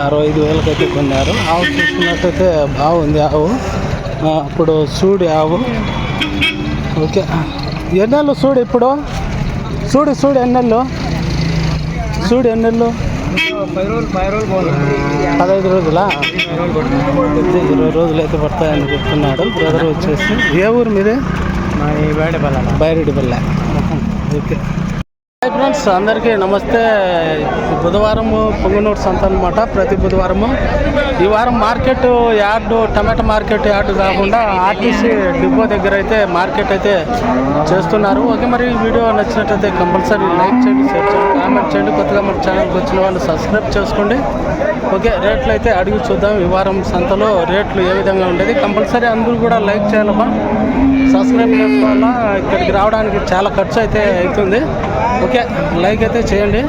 అరవై ఐదు వేలకైతే కొన్నారు. ఆవు చూసుకున్నట్టయితే బాగుంది ఆవు. ఆ, ఇప్పుడు చూడు ఆవు. ఓకే. ఎన్నెళ్ళు చూడు ఇప్పుడు? చూడు చూడు ఎన్నెళ్ళు? చూడు ఎన్నెళ్ళు? పదహైదు రోజులా? ఇరవై రోజులు అయితే పడతాయని చెప్తున్నాడు. బ్రదర్ వచ్చేసి ఏ ఊరు మీదే? మరి బయట పడాలా బైరెడ్డి పల్లె ఓకే. హాయ్ ఫ్రెండ్స్ అందరికీ నమస్తే. బుధవారం పొంగనూరు సంత అనమాట ప్రతి బుధవారము. ఈ వారం market yard tomato market yard కాకుండా ఆర్టీసీ డిపో దగ్గర అయితే మార్కెట్ అయితే చేస్తున్నారు. ఓకే మరి ఈ వీడియో నచ్చినట్టయితే కంపల్సరీ లైక్ చేయండి షేర్ చేయండి కామెంట్ చేయండి. కొత్తగా మన ఛానల్కి వచ్చిన వాళ్ళు సబ్స్క్రైబ్ చేసుకోండి. ఓకే రేట్లు అయితే అడిగి చూద్దాం. ఈ వారం సంతలో రేట్లు ఏ విధంగా ఉండేది? కంపల్సరీ అందరూ కూడా లైక్ చేయాలమ్మా సబ్స్క్రైబ్ చేసుకోవాలా ఇక్కడికి రావడానికి చాలా ఖర్చు అయితే అవుతుంది. ఓకే లైక్ అయితే చేయండి.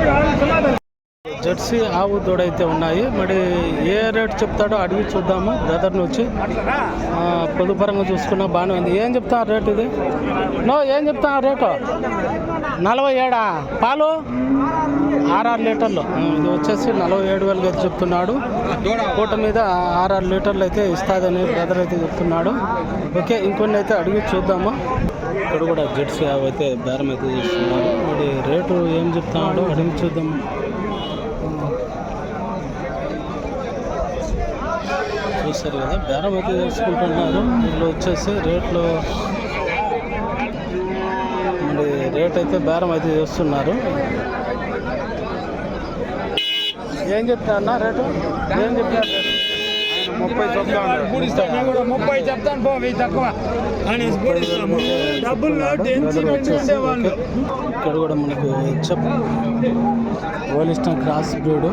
జెర్సీ ఆవు దూడ అయితే ఉన్నాయి. మరి ఏ రేట్ చెప్తాడో అడిగి చూద్దాము. బ్రదర్ని వచ్చి పొదుపరంగా చూసుకున్నా బాగానే ఉంది. ఏం చెప్తా రేట్ ఇది? నో ఏం చెప్తా రేటు? నలభై ఏడా? పాలు? ఆర్ఆర్ లీటర్లు. ఇది వచ్చేసి నలభై ఏడు వేలు అయితే చెప్తున్నాడు. పూట మీద ఆర్ఆర్ లీటర్లు అయితే ఇస్తాదని బ్రదర్ అయితే చెప్తున్నాడు. ఓకే ఇంకొన్ని అయితే అడిగి చూద్దాము. ఇక్కడ కూడా జెట్స్ ఆవు అయితే బేరం అయితే చేస్తున్నారు. మరి రేటు ఏం చెప్తున్నాడో అడిగి చూద్దాము. చూస్తారు కదా. బేరం అయితే చేసుకుంటున్నారు వీళ్ళు వచ్చేసి రేట్లు మరి రేట్ అయితే బేరం అయితే చేస్తున్నారు. ఏం చెప్తా అన్న రేటు? ఏం చెప్తారు? ముప్పై చెప్తాను ముప్పై చెప్తాను పో వెయ్యి తక్కువ. అని డబ్బులు ఇక్కడ కూడా మనకు చెప్ ఓలిస్టన్ క్రాస్ బ్రీడ్.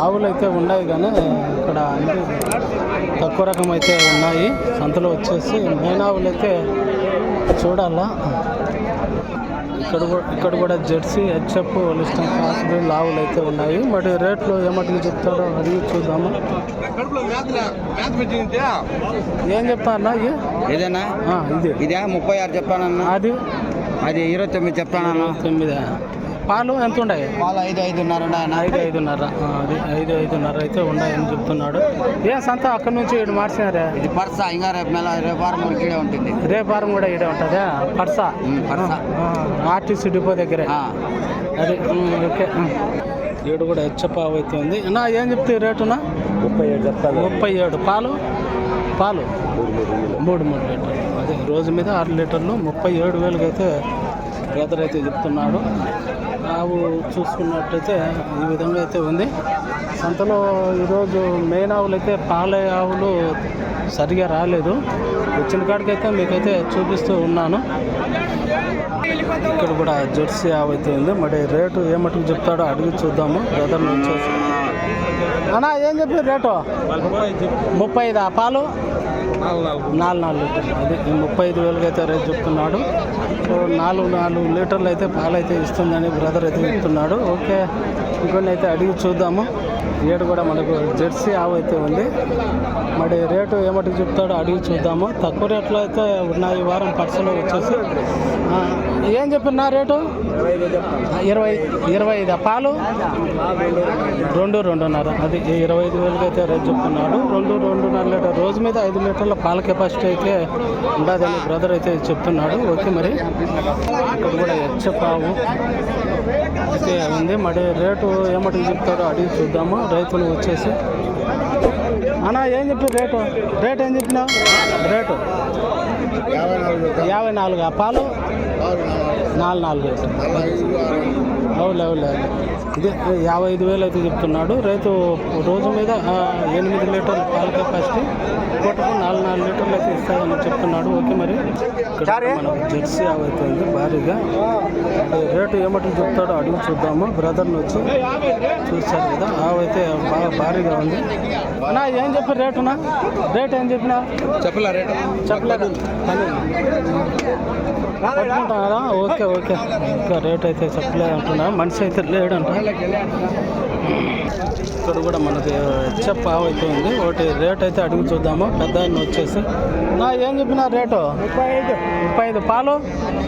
ఆవులు అయితే ఉన్నాయి కానీ ఇక్కడ అన్ని తక్కువ రకం అయితే ఉన్నాయి. సంతలో వచ్చేసి మెయిన్ ఆవులు అయితే చూడాలా. ఇక్కడ కూడా ఇక్కడ కూడా Jersey HF Holstein cross breed ఆవులు అయితే ఉన్నాయి. మరి రేట్లు ఏమటికి చెప్తాడో అడిగి చూద్దాము. ఏం చెప్తా అన్న ఇది ఇదేనా ఇది. ఇదే ముప్పై ఆరు చెప్పానన్నా. అది? అది ఇరవై తొమ్మిది చెప్పానన్నా. తొమ్మిది? పాలు ఎంత ఉన్నాయి? పాలు ఐదు ఐదున్నర. ఐదు ఐదున్నర. అది ఐదు ఐదున్నర అయితే ఉన్నాయని చెప్తున్నాడు. ఏ సంత అక్కడ నుంచి ఇటు మార్చినారే? ఇది పర్స ఇంకా రేపు నెల రేపు వారం వరకు ఈడే ఉంటుంది. రేపు వారం కూడా ఇడే ఉంటుందా? పర్సా? ఆర్టీసీ డిపో దగ్గరే. అది ఓకే. ఏడు కూడా హెచ్చపావు అయితే ఉంది. నా ఏం చెప్తే రేటునా ముప్పై ఏడు చెప్తాను. ముప్పై ఏడు. పాలు? పాలు? మూడు మూడు లీటర్లు. అదే రోజు మీద ఆరు లీటర్లు ముప్పై ఏడు వేలకు అయితే బ్రదర్ అయితే చెప్తున్నాడు. ఆవు చూసుకున్నట్టయితే ఈ విధంగా అయితే ఉంది. సంతలో ఈరోజు మెయిన్ ఆవులు అయితే పాల ఆవులు సరిగా రాలేదు. వచ్చిన కాడికైతే మీకైతే చూపిస్తూ ఉన్నాను. ఇక్కడ కూడా జెర్సీ ఆవు అయితే ఉంది. మరి రేటు ఏ మటుకు చెప్తాడో అడిగి చూద్దాము. బ్రదర్ని వచ్చేసి అన్నా ఏం చెప్పి రేటు? ముప్పై ఐదా పాలు? నాలుగు నాలుగు. లీటర్లు. అది ముప్పై ఐదు వేలకి అయితే రేట్ చెప్తున్నాడు. నాలుగు నాలుగు లీటర్లు అయితే పాలు అయితే ఇస్తుందని బ్రదర్ అయితే చెప్తున్నాడు. ఓకే ఇంకొన్ని అయితే అడిగి చూద్దాము. ఏడు కూడా మనకు జెర్సీ ఆవు అయితే ఉంది. మరి రేటు ఏమటికి చెప్తాడో అడిగి చూద్దాము. తక్కువ రేట్లో అయితే ఉన్నాయి. ఈ వారం పర్సలో వచ్చేసి. ఏం చెప్పినా రేటు? ఇరవై ఇరవై ఐదు? పాలు? రెండు రెండున్నర. అది ఇరవై ఐదు వేలకి అయితే రేట్ చెప్తున్నాడు. రెండు రెండున్నర లీటర్. రోజు మీద ఐదు లీటర్ల పాల కెపాసిటీ అయితే ఉండదని బ్రదర్ అయితే చెప్తున్నాడు. ఓకే మరి. ఇక్కడ కూడా హెచ్చపావు అయితే ఉంది మరి రేటు ఏమటికి చెప్తారో అడిగి చూద్దాము. రైతులు వచ్చేసి. అన్నా ఏం చెప్పి రేటు? రేట్ ఏం చెప్పినావు? రేటు యాభై నాలుగు పాలు? నాలుగు నాలుగు అవులే అవులే ఇదే యాభై ఐదు వేలు అయితే చెప్తున్నాడు. రైతు రోజు మీద ఎనిమిది లీటర్ల పాల కెపాసిటీ పూటకు నాలుగు నాలుగు లీటర్లు అయితే ఇస్తాయని చెప్తున్నాడు. ఓకే మరి. ఇక్కడ మనకు జెర్సీ ఉంది భారీగా. రేటు ఏమటి చెప్తాడో అడిగి చూద్దాము. బ్రదర్ని వచ్చి చూశారు కదా. ఆవు అయితే బాగా భారీగా ఉంది. అన్నా ఏం చెప్పి రేటునా రేట్ ఏం చెప్పినా చెప్పలే రేటు? చెప్పలేదు? పట్టుకుంటున్నారా ఓకే ఓకే. ఇంకా రేట్ అయితే చెప్పలేదు అంటున్నా. మనిషి అయితే లేడంట. ఇక్కడ కూడా మనకి చెప్ప అయితే ఉంది ఒకటి రేట్ అయితే అడిగి చూద్దాము. పెద్ద వచ్చేసి నా ఏం చెప్పిన రేటు? ముప్పై ఐదు. ముప్పై ఐదు. పాలు?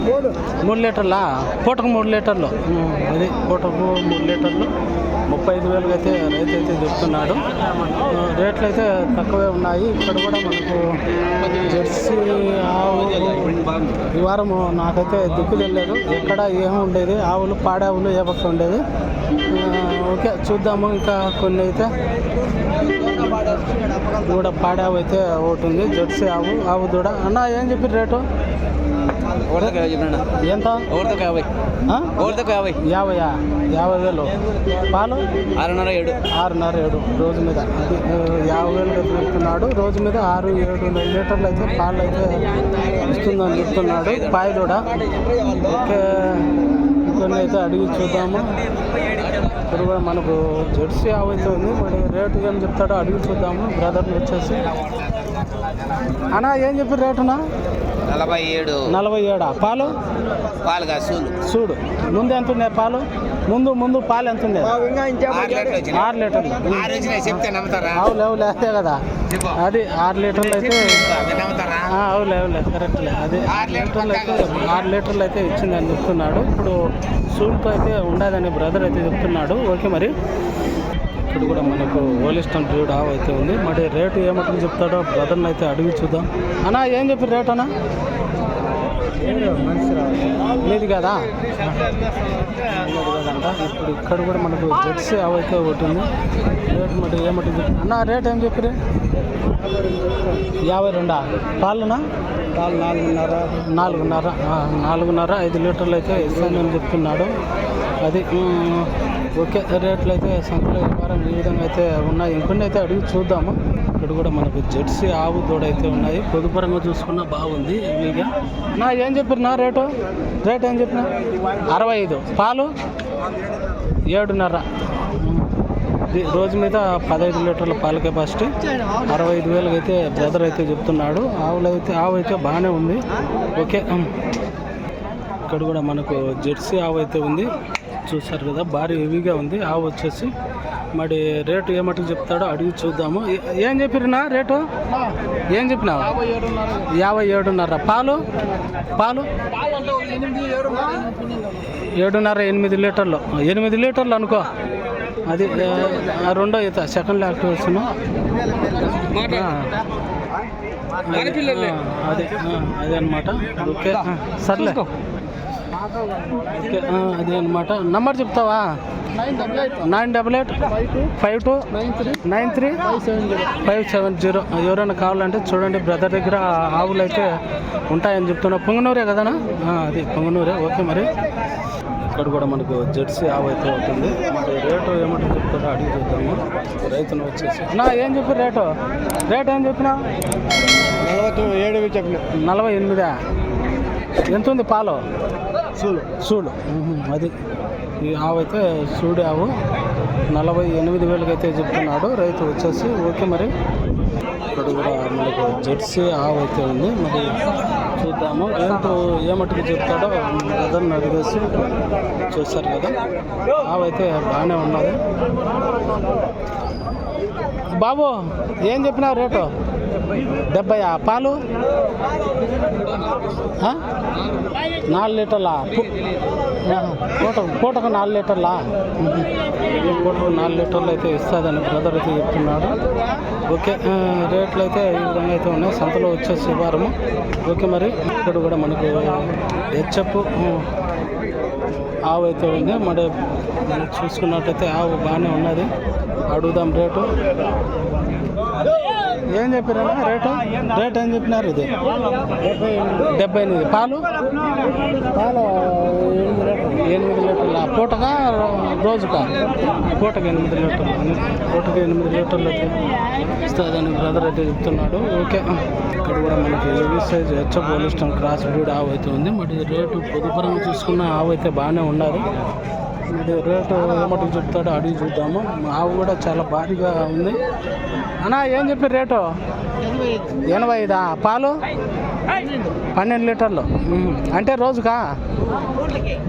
మూడు. మూడు లీటర్లా? పూటకు మూడు లీటర్లు. అది పూటకు మూడు లీటర్లు. ముప్పై ఐదు వేలకు అయితే రైతు అయితే చెప్తున్నాడు. రేట్లు అయితే తక్కువే ఉన్నాయి. ఇక్కడ కూడా మనకు జెర్సీ ఆవు ఈ వారం నాకైతే దిక్కు తెలియలేదు. ఎక్కడ ఏమి ఉండేది. ఆవులు పాడావులు ఏ పక్క ఉండేది. ఓకే చూద్దాము. ఇంకా కొన్ని అయితే దూడ పాడావు అయితే ఒకటి ఉంది. జెర్సీ ఆవు ఆవు దూడ. అన్న ఏం చెప్పి రేటు? ఎంత? ఒకటితో యాభై? ఆ? ఒకటితో యాభై? యాభైయా యాభై వేలు. పాలు? ఆరున్నర ఏడు. ఆరున్నర ఏడు. రోజు మీద. యాభై వేలు చెప్తున్నాడు రోజు మీద ఆరు ఏడు లీటర్లు అయితే పాలు అయితే ఇస్తుందని చెప్తున్నాడు. పాయ దూడ. ఓకే. కొన్ని అయితే అడిగి చూద్దాము. ఇప్పుడు కూడా మనకు జెర్సీ ఆవు అయితే ఉంది. మరి రేటు ఏం చెప్తాడో అడిగి చూద్దాము. బ్రదర్ని వచ్చేసి. అన్నా ఏం చెప్పి రేటునా? నలభై ఏడు. నలభై ఏడా? పాలు? పాలుగా సూలు చూడు ముందు ఎంత ఉన్నాయి పాలు? ముందు ముందు పాలు ఎంత ఉంది ఆరు లీటర్లు చెప్తే నమ్ముతారా? అవులే అవులే అదే కదా. అది ఆరు లీటర్లు అయితే అది నమ్ముతారా? ఆ, అవులే అవులే కరెక్ట్లే. అది ఆరు లీటర్లు లీటర్లు అయితే ఆరు లీటర్లు అయితే ఇచ్చిందని చెప్తున్నాడు. ఇప్పుడు సూట్తో అయితే ఉండదని బ్రదర్ అయితే చెప్తున్నాడు. ఓకే మరి. ఇక్కడ కూడా మనకు ఓలిస్టన్ బ్రీడ్ ఆవు అయితే ఉంది. మరి రేటు ఏమంటుంది చెప్తాడో బ్రదర్ని అయితే అడిగి చూద్దాం. అన్నా ఏం చెప్పి రేట్ అన్నా? మీది కదా? ఇప్పుడు ఇక్కడ కూడా మనకు జెర్సీ ఆవు అయితే ఒకటి ఉంది. రేటు మరి ఏమంటుంది. అన్న రేట్ ఏం చెప్పి యాభై రెండా? పాలునా? పాలు నాలుగున్నర. నాలుగున్నర. నాలుగున్నర ఐదు లీటర్లు అయితే ఇస్తానని చెప్తున్నాడు అది ఓకే రేట్లు అయితే సంతలో ఈ వారం ఈ విధంగా అయితే ఉన్నాయి. ఇంకొన్ని అయితే అడిగి చూద్దాము. ఇక్కడ కూడా మనకు జెర్సీ ఆవు దూడ అయితే ఉన్నాయి. పొదుపరంగా చూసుకున్నా బాగుంది. ఇవిగా. నా ఏం చెప్పారు? నా రేటు? రేట్ ఏం చెప్పిన? అరవై ఐదు పాలు? ఏడున్నర. ఇది రోజు మీద పదహైదు లీటర్ల పాల కెపాసిటీ. అరవై ఐదు వేలకు అయితే బ్రదర్ అయితే చెప్తున్నాడు. ఆవులు అయితే ఆవు అయితే బాగానే ఉంది. ఓకే. ఇక్కడ కూడా మనకు జెర్సీ ఆవు అయితే ఉంది. చూసారు కదా భారీ హెవీగా ఉంది. ఆవు వచ్చేసి మరి రేటు ఏమట్టుకు చెప్తాడో అడిగి చూద్దాము. ఏ- చెప్పినా రేటు? ఏం చెప్పినావు? యాభై ఏడున్నర. పాలు? పాలు? ఏడున్నర ఎనిమిది లీటర్లు. ఎనిమిది లీటర్లు అనుకో. అది ఆ, రెండో ఈత సెకండ్ యాక్టివేషన్ అదే అదే అనమాట ఓకే. సర్లే. ఓకే అదే అనమాట నంబర్ చెప్తావా? Nine double eight five two nine three five seven zero. ఎవరైనా కావాలంటే చూడండి బ్రదర్ దగ్గర ఆవులు అయితే ఉంటాయని చెప్తున్నా. పొంగనూరే కదనా? అది పొంగనూరే. ఓకే మరి. ఇక్కడ కూడా మనకు జెర్సీ ఆవు అయితే ఉంటుంది. మరి రేటు ఏమంటే చెప్తారో అడిగి చూద్దాము. రైతును వచ్చేసి నా ఏం చెప్పి రేటు? రేట్ ఏం చెప్పినా? నలభై ఏడు చెప్పిన. నలభై ఎనిమిదా? ఎంత ఉంది పాలు? సూడు. సూడు. అది. ఈ ఆవు అయితే సూడి ఆవు. నలభై ఎనిమిది వేలకి అయితే చెప్తున్నాడు. రైతు వచ్చేసి ఓకే మరి. ఇక్కడ కూడా మనకు జెర్సీ ఆవు అయితే ఉంది. మరి చూద్దాము. రేటు ఏమట్టుకు చెప్తాడో బ్రదర్ని అడిగేసి చూస్తారు కదా. ఆవు అయితే బాగానే ఉన్నది. బాబు ఏం చెప్పినావు రేటు? డెబ్బై పాలు? నాలుగు లీటర్లా. పూట పూటకు నాలుగు లీటర్లా. పూటకు నాలుగు లీటర్లు అయితే ఇస్తుందని బ్రదర్ అయితే చెప్తున్నాడు. ఓకే రేట్లు అయితే ఈ విధంగా అయితే ఉన్నాయి. సంతలో వచ్చేసి వారము ఓకే మరి ఇక్కడ కూడా మనకు హెచ్చప్పు ఆవు అయితే ఉంది. మరి మనం చూసుకున్నట్టయితే ఆవు బాగానే ఉన్నది. అడుగుదాం రేటు. ఏం చెప్పారన్నా రేటు? రేట్ ఏం చెప్పినారు ఇది? డెబ్బై ఎనిమిది. పాలు? పాలు ఎనిమిది లీటర్ల. పూటగా రోజుకా? పూటకి ఎనిమిది లీటర్లు. పూటకి ఎనిమిది లీటర్లు అయితే ఇస్తుందని బ్రదర్ అయితే చెప్తున్నాడు. ఓకే. ఇక్కడ కూడా మనకి ఏవి size H Holstein cross breed ఆవు అయితే ఉంది. మరి రేటు పొదుపరంగా చూసుకున్న ఆవు అయితే బాగానే ఉండాలి. రేటు ఏమట్టుకు చెప్తాడో అడిగి చూద్దాము. ఆవు కూడా చాలా భారీగా ఉంది. అన్నా ఏం చెప్పి రేటు? ఎనభై ఐదా? పాలు? పన్నెండు లీటర్లు. అంటే రోజుకా?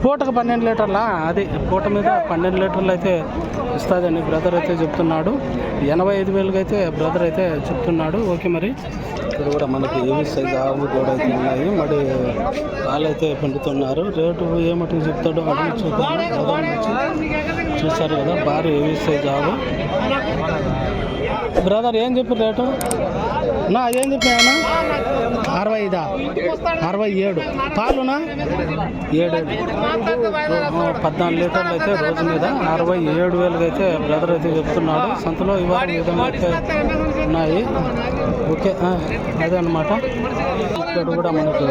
పూటకు పన్నెండు లీటర్లా? అది పూట మీద పన్నెండు లీటర్లు అయితే ఇస్తుందని బ్రదర్ అయితే చెప్తున్నాడు. ఎనభై ఐదు వేలకి అయితే బ్రదర్ అయితే చెప్తున్నాడు. ఓకే మరి. ఇక్కడ కూడా మనకి ఏవి సైజ్ కూడా అయితే ఉన్నాయి. మరి పాలు అయితే పిండుతున్నారు. రేటు ఏమట్టుకు చెప్తాడో అడిగి చూద్దాం. బ్రదర్ చూసారు కదా భారీ హెవీ సైజ్ ఆవు? బ్రదర్ ఏం చెప్పి రేటు? నా ఏం చెప్పినా అరవై ఐదా అరవై ఏడు. పాలునా? ఏడు. పద్నాలుగు లీటర్లు అయితే రోజు మీద అరవై ఏడు వేలకి అయితే బ్రదర్ అయితే చెప్తున్నాడు. సంతలో ఇవాళ విధంగా అయితే ఉన్నాయి. ఓకే అదే అనమాట ఇక్కడ కూడా మనకు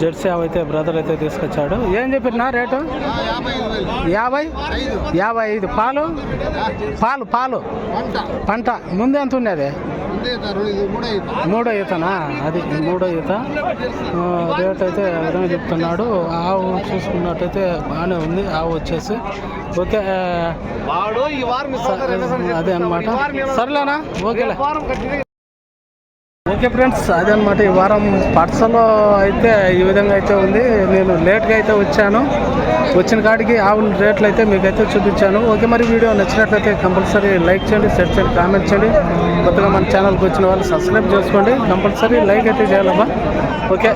జెర్సీ ఆవు అయితే బ్రదర్ అయితే తీసుకొచ్చాడు. ఏం చెప్పినా రేటు? యాభై? యాభై ఐదు. పాలు? పాలు పాలు. పంట. ముందు ఎంత ఉండేది? మూడో ఈతనా అది మూడో ఈత ఆ, రేట్ అయితే విధంగా చెప్తున్నాడు. ఆవు చూసుకున్నట్టయితే బాగానే ఉంది. ఆవు వచ్చేసి. ఓకే అదే అనమాట సర్లేనా? ఓకేలే. ఓకే ఫ్రెండ్స్ అదనమాట ఈ వారం పర్సలో అయితే ఈ విధంగా అయితే ఉంది. నేను లేట్గా అయితే వచ్చాను. వచ్చిన కాడికి ఆవుల రేట్లు అయితే మీకైతే చూపించాను. ఓకే మరి వీడియో నచ్చినట్లయితే కంపల్సరీ లైక్ చేయండి షేర్ చేయండి కామెంట్ చేయండి. కొత్తగా మన ఛానల్కి వచ్చిన వాళ్ళు సబ్స్క్రైబ్ చేసుకోండి. కంపల్సరీ లైక్ అయితే చేయాలమ్మా ఓకే